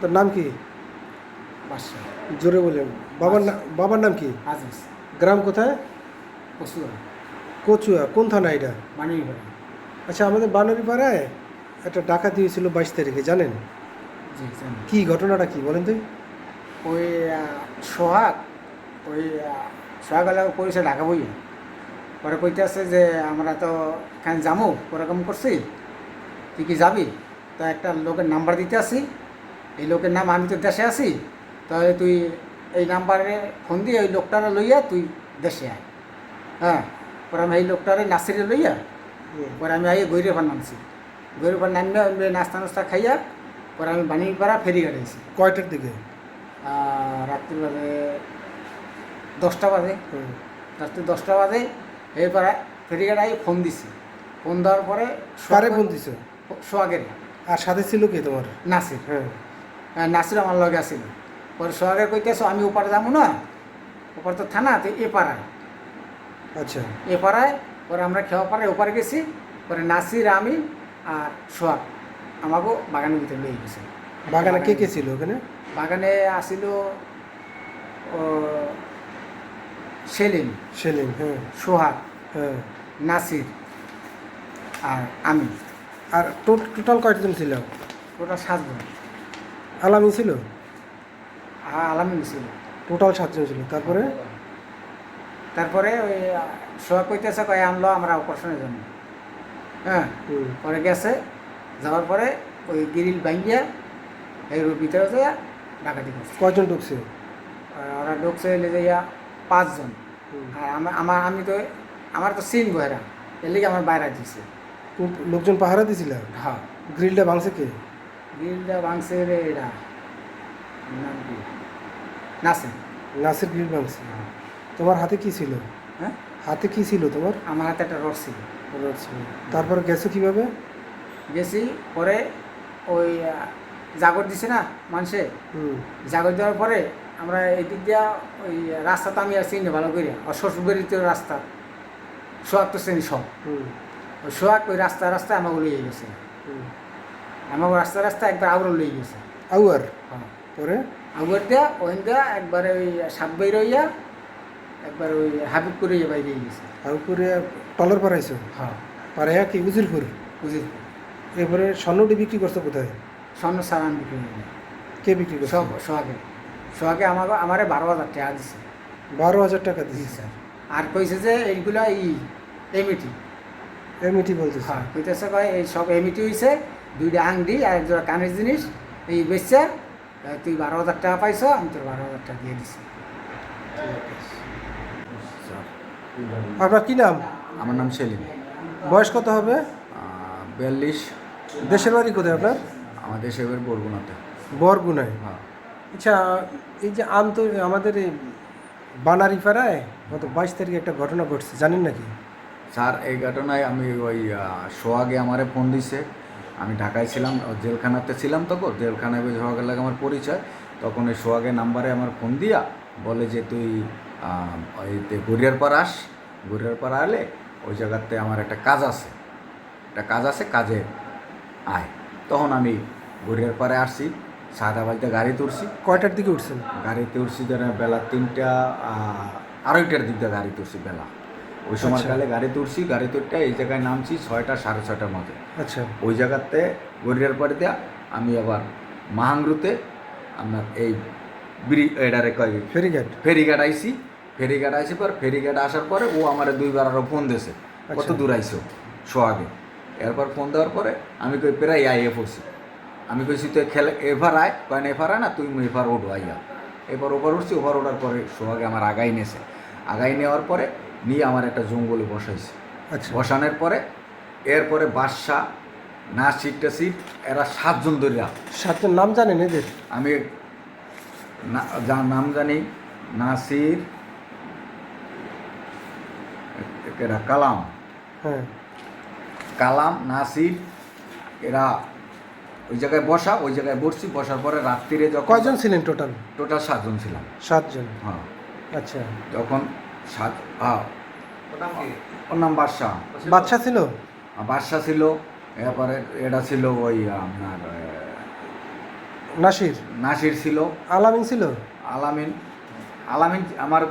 তার নাম কি? জোরে বললেন বাবার বাবার নাম কি? আজিজ। গ্রাম কোথায়? কচুয়া। কোন থানা এটা? আচ্ছা আমাদের বানারি পাড়ায় একটা ডাকা দিয়েছিল বাইশ তারিখে জানেন? কি ঘটনাটা কি বলেন তুই ওই সোহাগ ওই সোহাগ এলাকা পরিচয় ঢাকা বই পরে কইতে আছে যে আমরা তো এখানে যাব ওরকম করছি। তুই কি যাবি? তো একটা লোকের নাম্বার দিতে আসি। এই লোকের নাম আমি তো দেশে আছি তাহলে তুই এই নাম্বারে ফোন দিয়ে ওই লোকটারে লইয়া তুই দেশে আয়। হ্যাঁ পরে আমি এই লোকটারে নাসিরে লইয়া পরে আমি আইয়ে গৈরেপার নামছি। গৈরেপার নামলে আমি নাস্তা নাস্তা খাইয়া পরে আমি বাণিপাড়া ফেরি গাড়িয়েছি কয়টার দিকে? রাত্রি বাজে দশটা বাজে। রাত্রি দশটা বাজে এরপরে ফেরিঘাটায় ফোন দিছি। ফোন দেওয়ার পরে কারে ফোন দিছে? সোহাগের। আর সাথে ছিল কি তোমার? নাসির হ্যাঁ। নাসির আমার লগে আসিল পরে সোহাগের কইতেছো আমি ওপারে যাব না। ওপারে তো থানা তো এ পাড়ায়। আচ্ছা। এ পাড়ায় পরে আমরা খেওয়া পাড়ায় ওপারে গেছি। পরে নাসির আমি আর সোহাগ আমাকেও বাগানের ভিতরে নিয়ে গেছে। বাগানে কে কে ছিল ওখানে? বাগানে আসিল ও, সেলিম। সেলিম হ্যাঁ। সোহাগ হ্যাঁ। নাসির আর আমি। আর টোটাল কয়জন ছিল? ওটা সাতজন আলামি ছিল? আর আলামিন ছিল। টোটাল সাতজন ছিল। তারপরে? তারপরে ওই সোহাগ কইতেছে কয়ে আনলো আমরা অপারেশনের জন্য। হ্যাঁ পরে গেছে যাওয়ার পরে ওই গিরিল ভাঙ্গিয়া এর ভিতরে যাইয়া ডাকাতি করছে। কয়জন ঢুকছে আর ওরা ঢুকছে এলে যাইয়া পাঁচজন। আর আমার আমি তো আমার তো সিন বহেরা। এর লিগে আমার বাইরে দিছে। কোন- লোকজন পাহারা দিছিল হ্যাঁ। গ্রিলটা ভাঙছে কে? গ্রিলটা ভাঙছে রে এরা। নাম কি? নাসির। নাসির গ্রিল ভাঙছে। তোমার হাতে কি ছিল? হ্যাঁ? হাতে কি ছিল তোমার? আমার হাতে একটা রড ছিল। রড ছিল। তারপরে গেছো কীভাবে? গেছি পরে ওই জাগর দিছে না মানুষে? হুম। জাগর দেওয়ার পরে আমরা এদিক দিয়া ওই রাস্তা তো আমি আর চিনি ভালো করি আর শ্বশুরবাড়িতে রাস্তা। তো চিনি সব। হুম। ওই সোহাগ ওই রাস্তা রাস্তায় আমাকে লইয়ে গেছে। আমাকে রাস্তা রাস্তা একবার আউরও লইয়ে গেছে। আউয়ার হ্যাঁ। পরে? আউর দিয়া ওইন দিয়া একবারে ওই সাত বাইর হইয়া একবার ওই হাবিব করে বাইরে গেছে। উপরে টলার পারাইছো হ্যাঁ। পারে কি? উজিরপুর? বুঝি এরপরে স্বর্ণটি বিক্রি করছ কোথায়? স্বর্ণ সারান বিক্রি হয়ে কে বিক্রি করছ? সব সোহাগে। সোহাগে আমাকে আমারে বারো হাজার টাকা দিছে। বারো হাজার টাকা জি দিয়েছে স্যার। আর কইছে যে এইগুলা এই এমিটি এমইটি বলতেছে। হ্যাঁ কইতেছে কয় এই সব এমিটি হইছে দুইটা আংটি আর এক জোড়া কানের জিনিস। এই বেচছে তুই বারো হাজার টাকা পাইছ আমি তোর বারো হাজার টাকা দিয়ে দিছি। আপনার কি নাম? আমার নাম সেলিম। বয়স কত হবে? বিয়াল্লিশ। দেশের বাড়ি কোথায় আপনার? আমাদের সেবের বরগুনাতে। বরগুনায়? হ্যাঁ। আচ্ছা এই যে আন্ত আমাদের এই বানারি পাড়ায় গত বাইশ তারিখে একটা ঘটনা ঘটছে জানেন নাকি? স্যার এই ঘটনায় আমি ওই সোহাগে আমারে ফোন দিছে। আমি ঢাকায় ছিলাম জেলখানাতে ছিলাম তখন জেলখানায় ওই সোহাগের লাগে আমার পরিচয়। তখন ওই সোহাগের নাম্বারে আমার ফোন দিয়া বলে যে তুই ওই গড়িয়ার পাড়া আস। গড়িয়ার পাড়া আলে ওই জায়গাতে আমার একটা কাজ আছে। একটা কাজ আছে কাজে আয়। তখন আমি গড়িয়ার পাড়ে আসছি সাদা বাড়িতে গাড়ি তুলছি। কয়টার দিকে উঠছেন? গাড়িতে উঠছি যেন বেলা তিনটা আড়াইটার দিক দিয়ে গাড়িতে উঠছি বেলা। ওই আচ্ছা। সময়কালে গাড়িতে উঠছি গাড়ি উঠতে এই জায়গায় নামছি ছয়টা সাড়ে ছয়টার মধ্যে। আচ্ছা। ওই জায়গাতে গড়িয়ার পাড়ে দেয়া আমি আবার মাহাঙ্গুতে আপনার এই ব্রি এডারে কয় ফেরিঘাট। ফেরিঘাট আইসি ফেরিঘাট আইসি পর ফেরিঘাট আসার পরে ও আমার দুইবার আরও ফোন দিয়েছে। কত আচ্ছা। দূর আইসো সোহাগে এরপর ফোন দেওয়ার পরে আমি কই প্রায় আইয়ে পড়ছি। আমি কইছি তুই খেলে এভার আয়। কয়েন এভার আয় না তুই এভার ওঠো আইয়া। এবার ওভার উঠছি ওভার ওঠার পরে সোহাগে আমার আগাই নেছে আগাই নেওয়ার পরে নিয়ে আমার একটা জঙ্গলে বসাইছে। আচ্ছা। বসানোর পরে এরপরে বাদশা না সিটটা সিট এরা সাতজন ধরিয়া সাতজন নাম জানেন এদের? আমি না যার নাম জানি নাসির এরা কালাম। হ্যাঁ। কালাম নাসির এরা ওই জায়গায় বসা ওই জায়গায় বসছি বসার পরে রাত্রিরে যখন কয়জন ছিলেন টোটাল টোটাল সাতজন ছিলাম। সাতজন? হ্যাঁ। আচ্ছা। যখন সাত ওর নাম বাদশাহ। বাচ্চা ছিল? বাদশা ছিল এরপরে এটা ছিল ওই আপনার নাসির? নাসির ছিল। আলামিন ছিল? আলামিন আলামিন আমার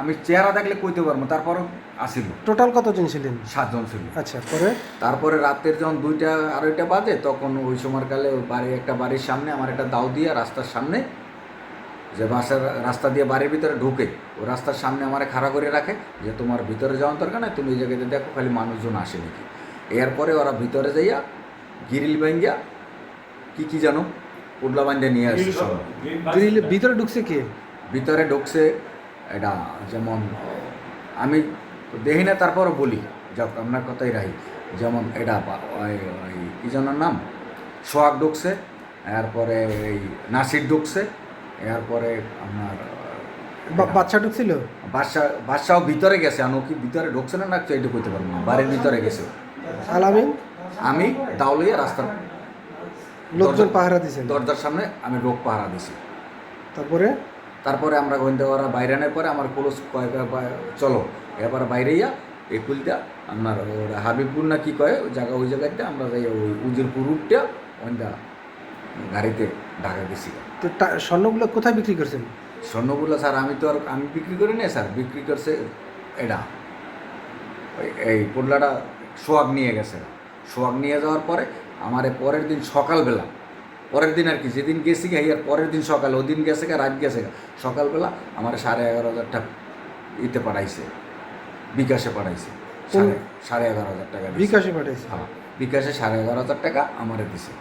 আমি চেহারা দেখলে কইতে পারব তারপরও আসিল। টোটাল কতজন ছিলেন? সাতজন ছিল। আচ্ছা পরে? তারপরে রাতের যখন দুইটা আড়াইটা বাজে তখন ওই সময়কালে ওই বাড়ি একটা বাড়ির সামনে আমার একটা দাও দিয়া রাস্তার সামনে যে বাসার রাস্তা দিয়ে বাড়ির ভিতরে ঢুকে ও রাস্তার সামনে আমারে খাড়া করে রাখে যে তোমার ভিতরে যাওয়ার দরকার নাই তুমি এই জায়গাতে দেখো খালি মানুষজন আসে নাকি। এরপরে ওরা ভিতরে যাইয়া গিরিল ভাঙ্গিয়া কি কি জানো? উডলা বান্ধে নিয়ে আসছে সব গ্রিল ভিতরে ঢুকছে কে? ভিতরে ঢুকছে এটা যেমন আমি দেখি না তারপরও বলি। যাক আপনার কথাই রাহি যেমন এটা বা- ওই ওই কী যেন নাম? সোহাগ ঢুকছে এরপরে এই নাসির ঢুকছে এরপরে আপনার বাচ্চা ঢুকছিল? বাচ্চা বাচ্চাও ভিতরে গেছে ও কি ভিতরে ঢুকছে না না এটা করতে পারব না বাড়ির ভিতরে গেছে আলামিন? আমি দাউলিয়া রাস্তার লোকজন পাহারা দিছে? দরজার সামনে আমি লোক পাহারা দিছি। তারপরে? তারপরে আমরা গোয়েন্দা ওরা বাইরে আনার পরে আমার পুলিশ কয় কয় চলো এবার বাইরে ইয়া এই কুলটা আপনার হাবিবপুর না কি কয় ওই জায়গা ওই জায়গাটা আমরা যাই ওই উজিরপুর রুটটা ওইটা গাড়িতে ঢাকা গেছি তো স্বর্ণগুলো কোথায় বিক্রি করছেন? স্বর্ণগুলো স্যার আমি তো আর আমি বিক্রি করি না স্যার বিক্রি করছে এটা। এই পোডলাটা সোয়াগ নিয়ে গেছে। সোয়াগ নিয়ে যাওয়ার পরে আমার পরের দিন সকালবেলা পরের দিন আর কি যেদিন গেছি গে আর পরের দিন সকাল ওদিন গেছে গা রাত গেছে গা সকালবেলা আমার সাড়ে এগারো হাজারটা ইতে পাঠাইছে বিকাশে পাঠাইছে। সাড়ে সাড়ে এগারো হাজার টাকা বিকাশে পাঠাইছে? হ্যাঁ বিকাশে সাড়ে এগারো হাজার টাকা আমারে দিছে।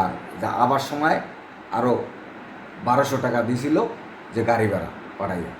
আর যা আবার সময় আরও বারোশো টাকা দিয়েছিল যে গাড়ি ভাড়া পাঠাইয়া.